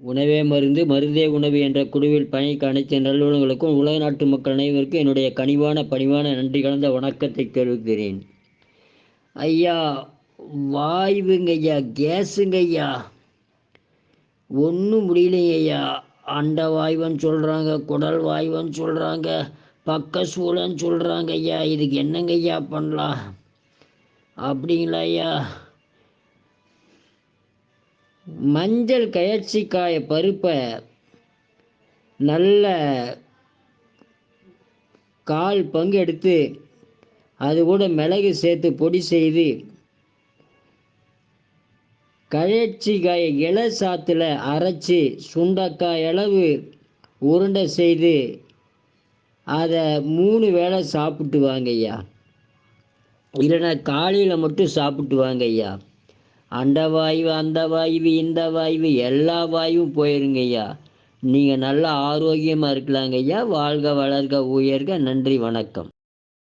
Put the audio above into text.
உணவே மருந்து மருந்தே உணவு என்ற குழுவில் பயணிக்க அனைத்து நல்லுணங்களுக்கும் உலக நாட்டு மக்கள் அனைவருக்கும் என்னுடைய கனிவான பணிவான நன்றி கலந்த வணக்கத்தை தெரிவிக்கிறேன் ஐயா வாய்வுங்கய்யா ஐயா கேஸுங்க ஐயா. ஒன்றும் முடியலைங்க ஐயா. அண்ட வாயுவன்னு சொல்கிறாங்க குடல் வாய்வன் சொல்கிறாங்க பக்க சூழன் சொல்கிறாங்க ஐயா. இதுக்கு என்னங்க ஐயா பண்ணலாம்? அப்படிங்களா ஐயா? மஞ்சள் கயற்சிக்காய பருப்பை நல்ல கால் பங்கு எடுத்து அது கூட மிளகு சேர்த்து பொடி செய்து கயற்சிக்காயை இலை சாத்தில் அரைச்சி சுண்டக்காய் அளவு உருண்டை செய்து அதை மூணு வேளை சாப்பிட்டு வாங்க ஐயா இல்லைன்னா காலையில் மட்டும் சாப்பிட்டு வாங்க ஐயா அந்த வாயு அந்த வாயு இந்த வாயு எல்லா வாயுவும் போயிருங்க ஐயா நீங்கள் நல்லா ஆரோக்கியமாக இருக்கலாங்க ஐயா வாழ்க வளர்க உயர்க நன்றி வணக்கம்.